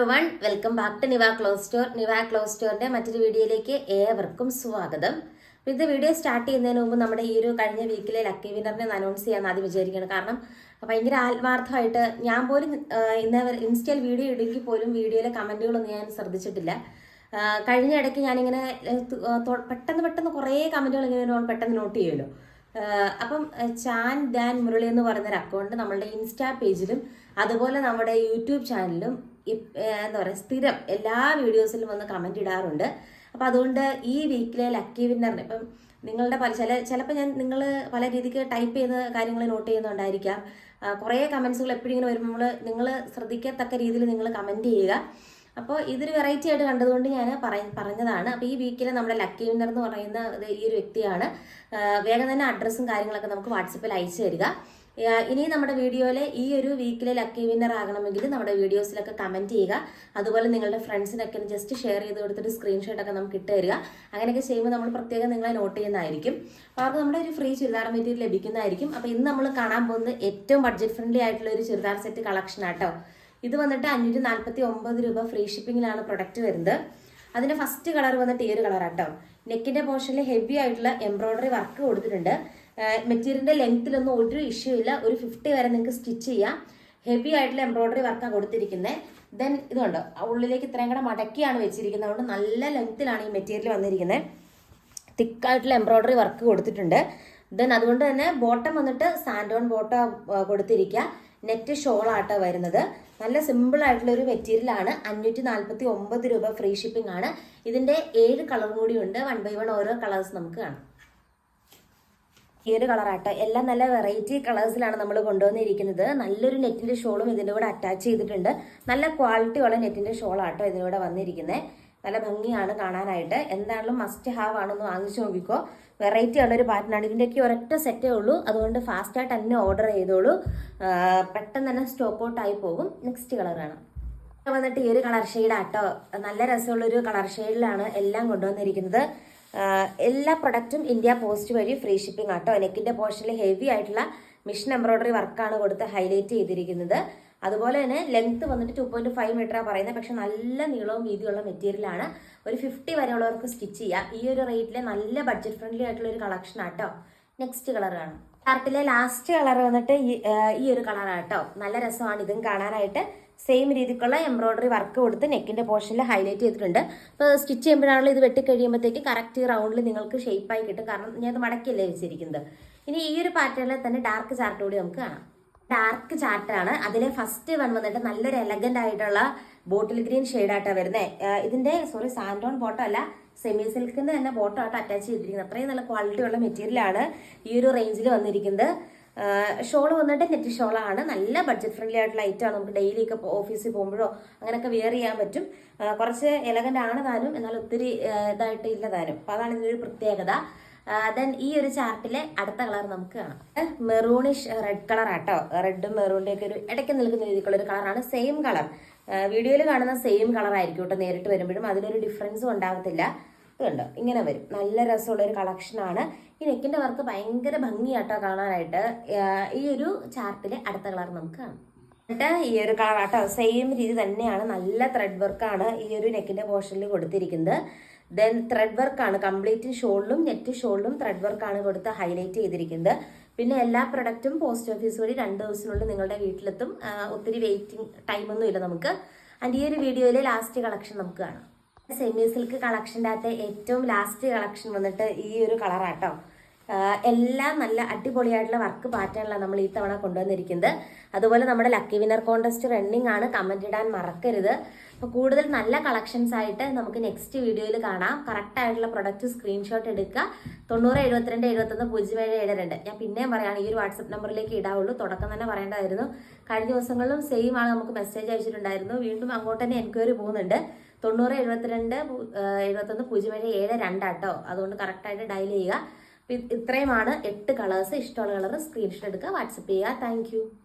One welcome back to Niva clothes store Niva clothes സ്റ്റോറിന്റെ മറ്റൊരു വീഡിയോയിലേക്ക് ഏവർക്കും സ്വാഗതം. ഇത് വീഡിയോ സ്റ്റാർട്ട് ചെയ്യുന്നതിന് മുമ്പ് നമ്മുടെ ഈ ഒരു കഴിഞ്ഞ വീക്കിലെ ലക്കി വിന്നറിനെ അനൗൺസ് ചെയ്യാൻ ആദ്യം വിചാരിക്കുകയാണ്. കാരണം ഭയങ്കര ആത്മാർത്ഥമായിട്ട് ഞാൻ പോലും ഇന്ന ഇൻസ്റ്റയിൽ വീഡിയോ ഇടുമെങ്കിൽ പോലും വീഡിയോയിലെ കമന്റുകളൊന്നും ഞാൻ ശ്രദ്ധിച്ചിട്ടില്ല. കഴിഞ്ഞ ഇടയ്ക്ക് ഞാനിങ്ങനെ പെട്ടെന്ന് പെട്ടെന്ന് കുറേ കമന്റുകൾ ഇങ്ങനെ പെട്ടെന്ന് നോട്ട് ചെയ്യുമല്ലോ. അപ്പം ചാൻ ഡാൻ മുരളി എന്ന് പറയുന്നൊരു അക്കൗണ്ട് നമ്മളുടെ ഇൻസ്റ്റാ പേജിലും അതുപോലെ നമ്മുടെ യൂട്യൂബ് ചാനലിലും എന്താ പറയുക സ്ഥിരം എല്ലാ വീഡിയോസിലും വന്ന് കമന്റ് ഇടാറുണ്ട്. അപ്പോൾ അതുകൊണ്ട് ഈ വീക്കിലെ ലക്കി വിന്നറിന് ഇപ്പം നിങ്ങളുടെ പല ചില ചിലപ്പോൾ ഞാൻ നിങ്ങൾ പല രീതിക്ക് ടൈപ്പ് ചെയ്യുന്ന കാര്യങ്ങൾ നോട്ട് ചെയ്യുന്നുണ്ടായിരിക്കാം. കുറേ കമൻസുകൾ എപ്പോഴും ഇങ്ങനെ വരുമ്പോൾ നിങ്ങൾ ശ്രദ്ധിക്കത്തക്ക രീതിയിൽ നിങ്ങൾ കമന്റ് ചെയ്യുക. അപ്പോൾ ഇതൊരു വെറൈറ്റി ആയിട്ട് കണ്ടതുകൊണ്ട് ഞാൻ പറ പറഞ്ഞതാണ്. അപ്പോൾ ഈ വീക്കിൽ നമ്മുടെ ലക്കി വിന്നർ എന്ന് പറയുന്ന ഈ ഒരു വ്യക്തിയാണ്. വേഗം തന്നെ അഡ്രസ്സും കാര്യങ്ങളൊക്കെ നമുക്ക് വാട്സപ്പിൽ അയച്ചു തരിക. ഇനി നമ്മുടെ വീഡിയോയിലെ ഈ ഒരു വീക്കിലെ ലക്കി വിന്നർ ആകണമെങ്കിൽ നമ്മുടെ വീഡിയോസിലൊക്കെ കമന്റ് ചെയ്യുക. അതുപോലെ നിങ്ങളുടെ ഫ്രണ്ട്സിനൊക്കെ ജസ്റ്റ് ഷെയർ ചെയ്ത് കൊടുത്തിട്ട് സ്ക്രീൻഷോട്ടൊക്കെ നമുക്ക് ഇട്ട് തരിക. അങ്ങനെയൊക്കെ ചെയ്യുമ്പോൾ നമ്മൾ പ്രത്യേകം നിങ്ങളെ നോട്ട് ചെയ്യുന്നതായിരിക്കും. അപ്പോൾ അവർക്ക് നമ്മുടെ ഒരു ഫ്രീ ചുരിദാർ മെറ്റീരിയൽ ലഭിക്കുന്നതായിരിക്കും. അപ്പോൾ ഇന്ന് നമ്മൾ കാണാൻ പോകുന്നത് ഏറ്റവും ബഡ്ജറ്റ് ഫ്രണ്ട്ലി ആയിട്ടുള്ള ഒരു ചുരിദാർ സെറ്റ് കളക്ഷൻ ആട്ടോ ഇത് വന്നിട്ട് അഞ്ഞൂറ്റി നാൽപ്പത്തി ഒമ്പത് രൂപ ഫ്രീ ഷിപ്പിങ്ങിലാണ് പ്രൊഡക്റ്റ് വരുന്നത്. അതിന്റെ ഫസ്റ്റ് കളർ വന്നിട്ട് ഈ ഒരു ആട്ടോ നെക്കിന്റെ പോർഷനിൽ ഹെവി ആയിട്ടുള്ള എംബ്രോയ്ഡറി വർക്ക് കൊടുത്തിട്ടുണ്ട്. മെറ്റീരിയലിന്റെ ലെങ്ത്തിലൊന്നും ഒരു ഇഷ്യൂ ഇല്ല. ഒരു ഫിഫ്റ്റി വരെ നിങ്ങൾക്ക് സ്റ്റിച്ച് ചെയ്യാം. ഹെവി ആയിട്ടുള്ള എംബ്രോയിഡറി വർക്കാണ് കൊടുത്തിരിക്കുന്നത് ദെൻ ഇതുണ്ട് ഉള്ളിലേക്ക് ഇത്രയും കൂടെ മടക്കിയാണ് വെച്ചിരിക്കുന്നത്. അതുകൊണ്ട് നല്ല ലെങ്ത്തിലാണ് ഈ മെറ്റീരിയൽ വന്നിരിക്കുന്നത് തിക്കായിട്ടുള്ള എംബ്രോയ്ഡറി വർക്ക് കൊടുത്തിട്ടുണ്ട്. ദെൻ അതുകൊണ്ട് തന്നെ ബോട്ടം വന്നിട്ട് സാൻഡോൺ ബോട്ടം കൊടുത്തിരിക്കുക നെറ്റ് ഷോളാട്ടോ വരുന്നത്. നല്ല സിമ്പിൾ ആയിട്ടുള്ള ഒരു മെറ്റീരിയൽ ആണ്. അഞ്ഞൂറ്റി നാൽപ്പത്തി ഒമ്പത് രൂപ ഫ്രീ ഷിപ്പിംഗ് ആണ്. ഇതിന്റെ ഏഴ് കളറും കൂടി ഉണ്ട്. വൺ ബൈ വൺ ഓരോ കളേഴ്സ് നമുക്ക് കാണാം. ഈ ഒരു കളറാട്ടോ എല്ലാം നല്ല വെറൈറ്റി കളേഴ്സിലാണ് നമ്മൾ കൊണ്ടുവന്നിരിക്കുന്നത്. നല്ലൊരു നെറ്റിന്റെ ഷോളും ഇതിന്റെ കൂടെ അറ്റാച്ച് ചെയ്തിട്ടുണ്ട്. നല്ല ക്വാളിറ്റി ഉള്ള നെറ്റിന്റെ ഷോളാട്ടോ ഇതിന്റെ കൂടെ വന്നിരിക്കുന്നത് നല്ല ഭംഗിയാണ് കാണാനായിട്ട്. എന്താണെങ്കിലും മസ്റ്റ് ഹാവ് ആണെന്ന് വാങ്ങിച്ചു നോക്കിക്കോ. വെറൈറ്റി ഉള്ളൊരു പാറ്റേണാണ് ഇതിന്റെയൊക്കെ ഒരൊറ്റ സെറ്റേ ഉള്ളൂ. അതുകൊണ്ട് ഫാസ്റ്റായിട്ട് തന്നെ ഓർഡർ ചെയ്തോളൂ. പെട്ടെന്ന് തന്നെ സ്റ്റോപ്പ് ഔട്ടായി പോകും. നെക്സ്റ്റ് കളറാണ് ഇത് വന്നിട്ട് ഈ ഒരു കളർ ഷെയ്ഡാട്ടോ നല്ല രസമുള്ളൊരു കളർ ഷെയ്ഡിലാണ് എല്ലാം കൊണ്ടുവന്നിരിക്കുന്നത്. എല്ലാ പ്രൊഡക്റ്റും ഇന്ത്യ പോസ്റ്റ് വഴി ഫ്രീ ഷിപ്പിംഗ് ആട്ടോ നെക്കിന്റെ പോർഷനിൽ ഹെവി ആയിട്ടുള്ള മിഷൻ എംബ്രോയിഡറി വർക്കാണ് കൊടുത്ത് ഹൈലൈറ്റ് ചെയ്തിരിക്കുന്നത്. അതുപോലെ തന്നെ ലെങ്ത്ത് വന്നിട്ട് ടു പോയിന്റ് ഫൈവ് മീറ്ററാണ് പറയുന്നത് പക്ഷെ നല്ല നീളവും വീതിയുള്ള മെറ്റീരിയലാണ് ഒരു ഫിഫ്റ്റി വരെയുള്ളവർക്ക് സ്റ്റിച്ച് ചെയ്യാം. ഈ ഒരു റേറ്റിൽ നല്ല ബഡ്ജറ്റ് ഫ്രണ്ട്ലി ആയിട്ടുള്ള ഒരു കളക്ഷൻ ആട്ടോ നെക്സ്റ്റ് കളർ കാണും. ചാർട്ടിലെ ലാസ്റ്റ് കളർ വന്നിട്ട് ഈ ഒരു കളറാണ് കേട്ടോ നല്ല രസമാണ്. ഇതും കാണാനായിട്ട് സെയിം രീതിക്കുള്ള എംബ്രോയിഡറി വർക്ക് കൊടുത്ത് നെക്കിന്റെ പോർഷനിൽ ഹൈലൈറ്റ് ചെയ്തിട്ടുണ്ട്. അപ്പോൾ സ്റ്റിച്ച് ചെയ്യുമ്പോഴാണല്ലോ ഇത് വെട്ടി കഴിയുമ്പോഴത്തേക്ക് കറക്റ്റ് റൗണ്ടിൽ നിങ്ങൾക്ക് ഷേപ്പായി കിട്ടും. കാരണം ഞാൻ ഇത് മടക്കിയല്ലേ വെച്ചിരിക്കുന്നത്. ഇനി ഈ ഒരു പാറ്റേണിൽ തന്നെ ഡാർക്ക് ചാർട്ട് കൂടി നമുക്ക് കാണാം. ഡാർക്ക് ചാർട്ടാണ് അതിലെ ഫസ്റ്റ് വൺ വന്നിട്ട് നല്ലൊരു എലഗന്റ് ആയിട്ടുള്ള ബോട്ടിൽ ഗ്രീൻ ഷെയ്ഡായിട്ടാണ് വരുന്നത് ഇതിന്റെ സോറി സാൻഡോൺ ബോട്ടം അല്ല സെമി സിൽക്കിന്റെ തന്നെ ബോട്ടം ആയിട്ട് അറ്റാച്ച് ചെയ്തിരിക്കുന്നത്. അത്രയും നല്ല ക്വാളിറ്റി ഉള്ള മെറ്റീരിയലാണ് ഈ ഒരു റേഞ്ചിൽ വന്നിരിക്കുന്നത്. ഷോൾ വന്നിട്ട് നെറ്റ് ഷോളാണ് നല്ല ബഡ്ജറ്റ് ഫ്രണ്ട്ലി ആയിട്ടുള്ള ഐറ്റമാണ് നമുക്ക് ഡെയിലി ഒക്കെ ഓഫീസിൽ പോകുമ്പോഴോ അങ്ങനെയൊക്കെ വെയർ ചെയ്യാൻ പറ്റും. കുറച്ച് എലഗന്റ് ആണ് താനും എന്നാൽ ഒത്തിരി ഇതായിട്ട് ഇല്ല താനും അപ്പോൾ അതാണ് ഇതിന്റെ ഒരു പ്രത്യേകത. ദെൻ ഈ ഒരു ചാർട്ടിലെ അടുത്ത കളർ നമുക്ക് കാണാം. മെറൂണിഷ് റെഡ് കളർ ആട്ടോ. റെഡും മെറൂണിന്റെ ഒക്കെ ഒരു ഇടയ്ക്ക് നിൽക്കുന്ന രീതിക്കുള്ള ഒരു കളറാണ് സെയിം കളർ വീഡിയോയിൽ കാണുന്ന സെയിം കളർ ആയിരിക്കും കേട്ടോ നേരിട്ട് വരുമ്പോഴും. അതിലൊരു ഡിഫറൻസും ഉണ്ടാകത്തില്ല ഇതുണ്ടോ ഇങ്ങനെ വരും. നല്ല രസമുള്ള ഒരു കളക്ഷനാണ് ഈ നെക്കിന്റെ വർക്ക് ഭയങ്കര ഭംഗിയാട്ടോ കാണാനായിട്ട്. ഈ ഒരു ചാർട്ടിലെ അടുത്ത കളർ നമുക്ക് കാണാം. എന്നിട്ട് ഈ ഒരു കളർ ആട്ടോ. സെയിം രീതി തന്നെയാണ്. നല്ല ത്രെഡ് വർക്കാണ് ഈ ഒരു നെക്കിന്റെ പോർഷനിൽ കൊടുത്തിരിക്കുന്നത്. ദെൻ ത്രെഡ് ആണ്. കംപ്ലീറ്റ് ഷോളിലും നെറ്റ് ഷോളിലും ത്രെഡ് ആണ് കൊടുത്ത് ഹൈലൈറ്റ് ചെയ്തിരിക്കുന്നത്. പിന്നെ എല്ലാ പ്രൊഡക്റ്റും പോസ്റ്റ് ഓഫീസ് വഴി രണ്ട് ദിവസത്തിനുള്ളിൽ നിങ്ങളുടെ വീട്ടിലെത്തും. ഒത്തിരി വെയിറ്റിംഗ് ടൈമൊന്നും ഇല്ല നമുക്ക്. ആൻഡ് ഈ ഒരു വീഡിയോയിലെ ലാസ്റ്റ് കളക്ഷൻ നമുക്ക് കാണാം. സെമി സിൽക്ക് കളക്ഷന്റെ അകത്തെ ഏറ്റവും ലാസ്റ്റ് കളക്ഷൻ വന്നിട്ട് ഈ ഒരു കളറാട്ടോ എല്ലാം നല്ല അടിപൊളിയായിട്ടുള്ള വർക്ക് പാറ്റേണിലാണ് നമ്മൾ ഈ തവണ കൊണ്ടുവന്നിരിക്കുന്നത്. അതുപോലെ നമ്മുടെ ലക്കി വിന്നർ കോൺടെസ്റ്റ് റണ്ണിംഗ് ആണ്. കമന്റ് ഇടാൻ മറക്കരുത്. അപ്പോൾ കൂടുതൽ നല്ല കളക്ഷൻസ് ആയിട്ട് നമുക്ക് നെക്സ്റ്റ് വീഡിയോയിൽ കാണാം. കറക്റ്റ് ആയിട്ടുള്ള പ്രൊഡക്റ്റ് സ്ക്രീൻഷോട്ട് എടുക്കുക. തൊണ്ണൂറ് എഴുപത്തിരണ്ട് എഴുപത്തൊന്ന് പൂജ്യം ഏഴ് ഏഴ് രണ്ട്. ഞാൻ പിന്നെയും പറയുകയാണ് ഈ ഒരു വാട്സപ്പ് നമ്പറിലേക്ക് ഇടാവുള്ളൂ. തുടക്കം തന്നെ പറയേണ്ടതായിരുന്നു. കഴിഞ്ഞ ദിവസങ്ങളിലും സെയിം ആണ് നമുക്ക് മെസ്സേജ് അയച്ചിട്ടുണ്ടായിരുന്നു. വീണ്ടും അങ്ങോട്ട് തന്നെ എൻക്വയറി പോകുന്നുണ്ട്. തൊണ്ണൂറ് എഴുപത്തിരണ്ട് എഴുപത്തൊന്ന് പൂജ്യം ഏഴ് ഏഴ് രണ്ടാട്ടോ അതുകൊണ്ട് കറക്റ്റായിട്ട് ഡയൽ ചെയ്യുക. ഇത്രയുമാണ് എട്ട് കളേഴ്സ് ഇഷ്ടമുള്ള കളർ സ്ക്രീൻഷോട്ട് എടുക്കുക. വാട്സപ്പ് ചെയ്യുക. താങ്ക്